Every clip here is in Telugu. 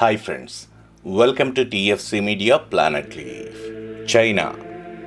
Hi friends welcome to TFC media planet leaf China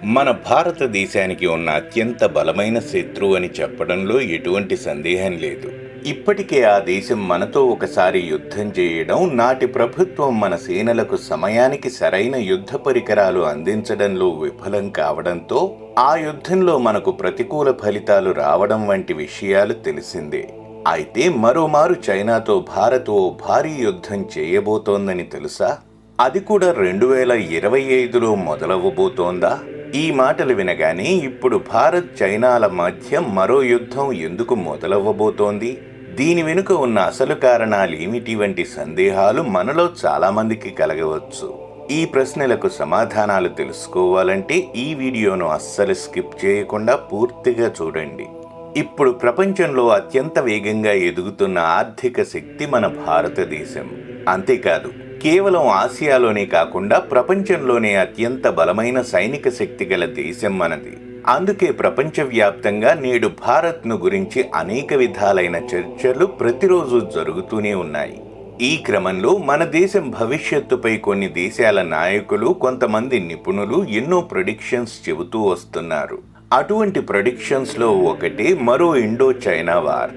మన భారతదేశానికి ఉన్న అత్యంత బలమైన శత్రువు అని చెప్పడంలో ఎటువంటి సందేహం లేదు. ఇప్పటికే ఆ దేశం మనతో ఒకసారి యుద్ధం చేయడం నాటి ప్రభుత్వం మన సేనలకు సమయానికి సరైన యుద్ధ పరికరాలు అందించడంలో విఫలం కావడంతో ఆ యుద్ధంలో మనకు ప్రతికూల ఫలితాలు రావడం వంటి విషయాలు తెలిసిందే. అయితే మరోమారు చైనాతో భారత్ ఓ భారీ యుద్ధం చేయబోతోందని తెలుసా? అది కూడా రెండు వేల ఇరవై ఐదులో మొదలవ్వబోతోందా? ఈ మాటలు వినగానే ఇప్పుడు భారత్ చైనాల మధ్య మరో యుద్ధం ఎందుకు మొదలవ్వబోతోంది? దీని వెనుక ఉన్న అసలు కారణాలు ఏమిటి వంటి సందేహాలు మనలో చాలామందికి కలగవచ్చు. ఈ ప్రశ్నలకు సమాధానాలు తెలుసుకోవాలంటే ఈ వీడియోను అస్సలు స్కిప్ చేయకుండా పూర్తిగా చూడండి. ఇప్పుడు ప్రపంచంలో అత్యంత వేగంగా ఎదుగుతున్న ఆర్థిక శక్తి మన భారతదేశం. అంతేకాదు కేవలం ఆసియాలోనే కాకుండా ప్రపంచంలోనే అత్యంత బలమైన సైనిక శక్తి గల దేశం మనది. అందుకే ప్రపంచవ్యాప్తంగా నేడు భారత్ను గురించి అనేక విధాలైన చర్చలు ప్రతిరోజు జరుగుతూనే ఉన్నాయి. ఈ క్రమంలో మన దేశం భవిష్యత్తుపై కొన్ని దేశాల నాయకులు కొంతమంది నిపుణులు ఎన్నో ప్రొడిక్షన్స్ చెబుతూ వస్తున్నారు. అటువంటి ప్రొడిక్షన్స్లో ఒకటి మరో ఇండో చైనా వార్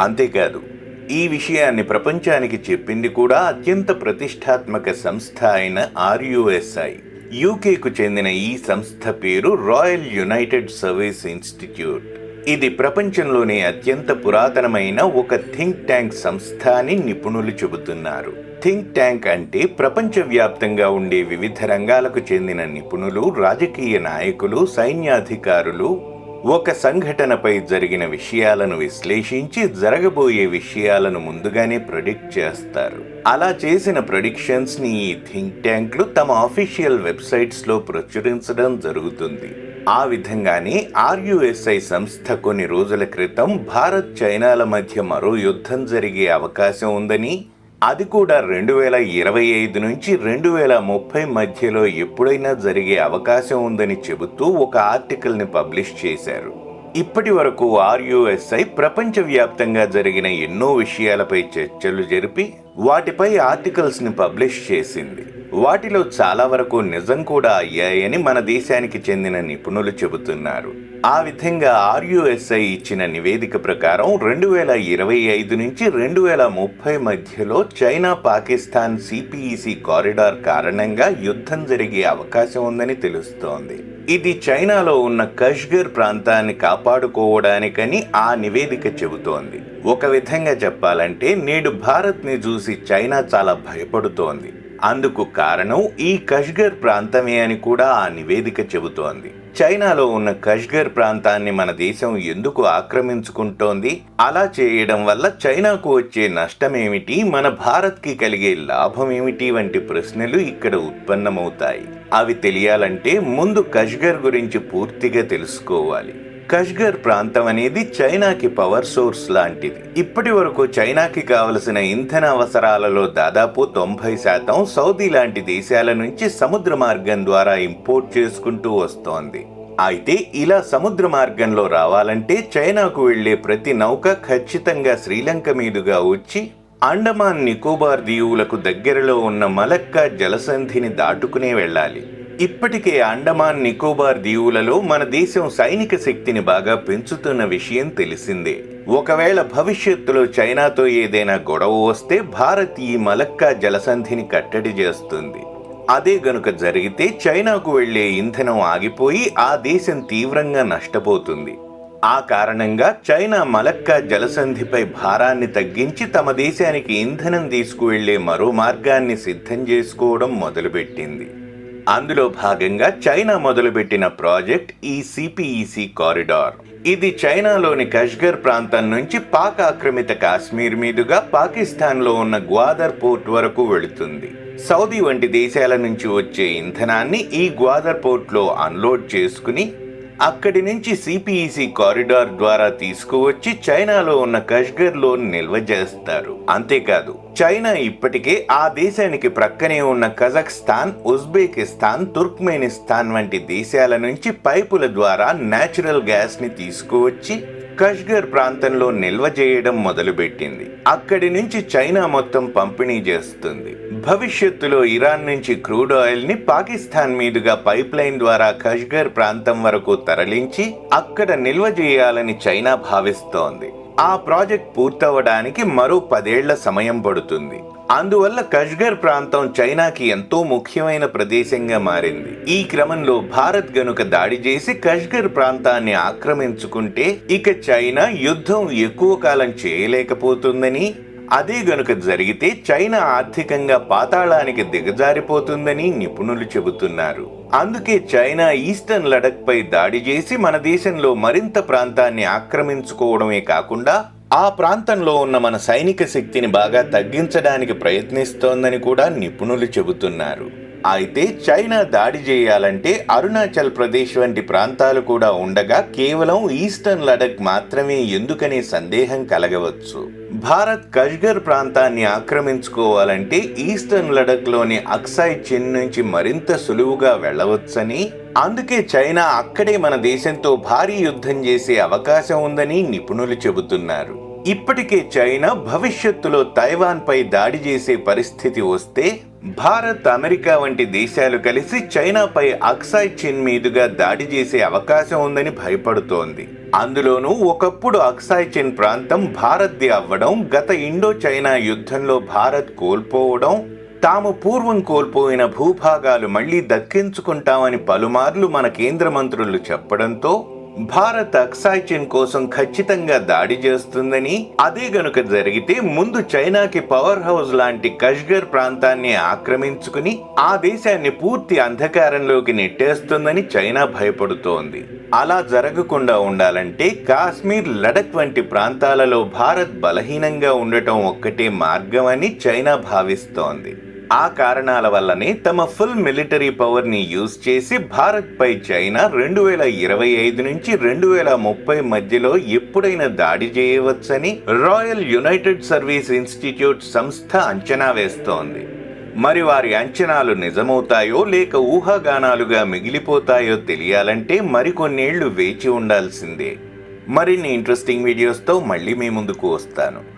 అంతేకాదు ఈ విషయాన్ని ప్రపంచానికి చెప్పింది కూడా అత్యంత ప్రతిష్టాత్మక సంస్థ అయిన ఆర్యుఎస్ఐ యూకేకు చెందిన ఈ సంస్థ పేరు రాయల్ యునైటెడ్ సర్వీస్ ఇన్స్టిట్యూట్ ఇది ప్రపంచంలోనే అత్యంత పురాతనమైన ఒక థింక్ ట్యాంక్ సంస్థ అని నిపుణులు చెబుతున్నారు. థింక్ ట్యాంక్ అంటే ప్రపంచవ్యాప్తంగా ఉండే వివిధ రంగాలకు చెందిన నిపుణులు రాజకీయ నాయకులు సైన్యాధికారులు. ఒక సంఘటనపై జరిగిన విషయాలను విశ్లేషించి జరగబోయే విషయాలను ముందుగానే ప్రొడిక్ట్ చేస్తారు. అలా చేసిన ప్రొడిక్షన్స్ని ఈ థింక్ ట్యాంక్లు తమ ఆఫీషియల్ వెబ్సైట్స్లో ప్రచురించడం జరుగుతుంది. ఆ విధంగానే ఆర్యుఎస్ఐ సంస్థ కొన్ని రోజుల క్రితం భారత్ చైనాల మధ్య మరో యుద్ధం జరిగే అవకాశం ఉందని అది కూడా రెండు వేల ఇరవై ఐదు నుంచి రెండు వేల ముప్పై మధ్యలో ఎప్పుడైనా జరిగే అవకాశం ఉందని చెబుతూ ఒక ఆర్టికల్ని పబ్లిష్ చేశారు. ఇప్పటి వరకు ఆర్యుఎస్ఐ ప్రపంచవ్యాప్తంగా జరిగిన ఎన్నో విషయాలపై చర్చలు జరిపి వాటిపై ఆర్టికల్స్ని పబ్లిష్ చేసింది. వాటిలో చాలా వరకు నిజం కూడా అయ్యాయని మన దేశానికి చెందిన నిపుణులు చెబుతున్నారు. ఆ విధంగా ఆర్యుఎస్ఐ ఇచ్చిన నివేదిక ప్రకారం రెండు వేల ఇరవై ఐదు నుంచి రెండు వేల ముప్పై మధ్యలో చైనా పాకిస్తాన్ సిపిఈసి కారిడార్ కారణంగా యుద్ధం జరిగే అవకాశం ఉందని తెలుస్తోంది. ఇది చైనాలో ఉన్న కష్గర్ ప్రాంతాన్ని కాపాడుకోవడానికని ఆ నివేదిక చెబుతోంది. ఒక విధంగా చెప్పాలంటే నేడు భారత్ని చూసి చైనా చాలా భయపడుతోంది. అందుకు కారణం ఈ కష్గర్ ప్రాంతమే అని కూడా ఆ నివేదిక చెబుతోంది. చైనాలో ఉన్న కష్గర్ ప్రాంతాన్ని మన దేశం ఎందుకు ఆక్రమించుకుంటోంది? అలా చేయడం వల్ల చైనాకు వచ్చే నష్టమేమిటి? మన భారత్కి కలిగే లాభం ఏమిటి వంటి ప్రశ్నలు ఇక్కడ ఉత్పన్నమవుతాయి. అవి తెలియాలంటే ముందు కష్గర్ గురించి పూర్తిగా తెలుసుకోవాలి. కష్గర్ ప్రాంతం అనేది చైనాకి పవర్ సోర్స్ లాంటిది. ఇప్పటి వరకు చైనాకి కావలసిన ఇంధన అవసరాలలో దాదాపు తొంభై శాతం సౌదీ లాంటి దేశాల నుంచి సముద్ర మార్గం ద్వారా ఇంపోర్ట్ చేసుకుంటూ వస్తోంది. అయితే ఇలా సముద్ర మార్గంలో రావాలంటే చైనాకు వెళ్ళే ప్రతి నౌక ఖచ్చితంగా శ్రీలంక మీదుగా వచ్చి అండమాన్ నికోబార్ దీవులకు దగ్గరలో ఉన్న మలక్కా జలసంధిని దాటుకునే వెళ్ళాలి. ఇప్పటికే అండమాన్ నికోబార్ దీవులలో మన దేశం సైనిక శక్తిని బాగా పెంచుతున్న విషయం తెలిసిందే. ఒకవేళ భవిష్యత్తులో చైనాతో ఏదైనా గొడవ వస్తే భారత్ ఈ మలక్కా జలసంధిని కట్టడి చేస్తుంది. అదే గనుక జరిగితే చైనాకు వెళ్ళే ఇంధనం ఆగిపోయి ఆ దేశం తీవ్రంగా నష్టపోతుంది. ఆ కారణంగా చైనా మలక్కా జలసంధిపై భారాన్ని తగ్గించి తమ దేశానికి ఇంధనం తీసుకువెళ్ళే మరో మార్గాన్ని సిద్ధం చేసుకోవడం మొదలుపెట్టింది. అందులో భాగంగా చైనా మొదలుపెట్టిన ప్రాజెక్ట్ ఈ సిపిఈసి కారిడార్ ఇది చైనాలోని కష్గర్ ప్రాంతం నుంచి పాక్ ఆక్రమిత కాశ్మీర్ మీదుగా పాకిస్తాన్లో ఉన్న గ్వాదర్ పోర్ట్ వరకు వెళుతుంది. సౌదీ వంటి దేశాల నుంచి వచ్చే ఇంధనాన్ని ఈ గ్వాదర్ పోర్ట్లో అన్లోడ్ చేసుకుని అక్కడి నుంచి సిపిఈసి కారిడార్ ద్వారా తీసుకువచ్చి చైనాలో ఉన్న కష్గర్లో నిల్వ చేస్తారు. అంతేకాదు చైనా ఇప్పటికే ఆ దేశానికి ప్రక్కనే ఉన్న కజాఖ్స్తాన్ ఉజ్బెకిస్తాన్ తుర్క్మెనిస్తాన్ వంటి దేశాల నుంచి పైపుల ద్వారా న్యాచురల్ గ్యాస్ని తీసుకువచ్చి కష్గర్ ప్రాంతంలో నిల్వ చేయడం మొదలుపెట్టింది. అక్కడి నుంచి చైనా మొత్తం పంపిణీ చేస్తుంది. భవిష్యత్తులో ఇరాన్ నుంచి క్రూడ్ ఆయిల్ని పాకిస్తాన్ మీదుగా పైప్ లైన్ ద్వారా కష్గర్ ప్రాంతం వరకు తరలించి అక్కడ నిల్వ చేయాలని చైనా భావిస్తోంది. ఆ ప్రాజెక్ట్ పూర్తవడానికి మరో పదేళ్ళ సమయం పడుతుంది. అందువల్ల కష్గర్ ప్రాంతం చైనాకి ఎంతో ముఖ్యమైన ప్రదేశంగా మారింది. ఈ క్రమంలో భారత్ గనుక దాడి చేసి కష్గర్ ప్రాంతాన్ని ఆక్రమించుకుంటే ఇక చైనా యుద్ధం ఎక్కువ కాలం చేయలేకపోతుందని అదే గనుక జరిగితే చైనా ఆర్థికంగా పాతాళానికి దిగజారిపోతుందని నిపుణులు చెబుతున్నారు. అందుకే చైనా ఈస్టర్న్ లడక్ పై దాడి చేసి మన దేశంలో మరింత ప్రాంతాన్ని ఆక్రమించుకోవడమే కాకుండా ఆ ప్రాంతంలో ఉన్న మన సైనిక శక్తిని బాగా తగ్గించడానికి ప్రయత్నిస్తోందని కూడా నిపుణులు చెబుతున్నారు. అయితే చైనా దాడి చేయాలంటే అరుణాచల్ ప్రదేశ్ వంటి ప్రాంతాలు కూడా ఉండగా కేవలం ఈస్టర్న్ లడక్ మాత్రమే ఎందుకనే సందేహం కలగవచ్చు. భారత్ కష్గర్ ప్రాంతాన్ని ఆక్రమించుకోవాలంటే ఈస్టర్న్ లడక్లోని అక్సాయ్ చిన్ నుంచి మరింత సులువుగా వెళ్ళవచ్చని అందుకే చైనా అక్కడే మన దేశంతో భారీ యుద్ధం చేసే అవకాశం ఉందని నిపుణులు చెబుతున్నారు. ఇప్పటికే చైనా భవిష్యత్తులో తైవాన్ పై దాడి చేసే పరిస్థితి వస్తే భారత్ అమెరికా వంటి దేశాలు కలిసి చైనాపై అక్సాయ్ చిన్ మీదుగా దాడి చేసే అవకాశం ఉందని భయపడుతోంది. అందులోనూ ఒకప్పుడు అక్సాయ్ చిన్ ప్రాంతం భారత్ది అవ్వడం గత ఇండో చైనా యుద్ధంలో భారత్ కోల్పోవడం తాము పూర్వం కోల్పోయిన భూభాగాలు మళ్ళీ దక్కించుకుంటామని పలుమార్లు మన కేంద్ర మంత్రులు చెప్పడంతో భారత్ అక్సాయ్ కోసం ఖచ్చితంగా దాడి చేస్తుందని అదే గనుక జరిగితే ముందు చైనాకి పవర్ హౌస్ లాంటి కష్గర్ ప్రాంతాన్ని ఆక్రమించుకుని ఆ దేశాన్ని పూర్తి అంధకారంలోకి నెట్టేస్తుందని చైనా భయపడుతోంది. అలా జరగకుండా ఉండాలంటే కాశ్మీర్ లడక్ వంటి ప్రాంతాలలో భారత్ బలహీనంగా ఉండటం ఒక్కటే మార్గమని చైనా భావిస్తోంది. ఆ కారణాల వల్లనే తమ ఫుల్ మిలిటరీ పవర్ని యూజ్ చేసి భారత్ పై చైనా రెండు వేల ఇరవై ఐదు నుంచి రెండు వేల ముప్పై మధ్యలో ఎప్పుడైనా దాడి చేయవచ్చని రాయల్ యునైటెడ్ సర్వీస్ ఇన్స్టిట్యూట్ సంస్థ అంచనా వేస్తోంది. మరి వారి అంచనాలు నిజమవుతాయో లేక ఊహాగానాలుగా మిగిలిపోతాయో తెలియాలంటే మరికొన్నేళ్ళు వేచి ఉండాల్సిందే. మరిన్ని ఇంట్రెస్టింగ్ వీడియోస్తో మళ్ళీ మీ ముందుకు వస్తాను.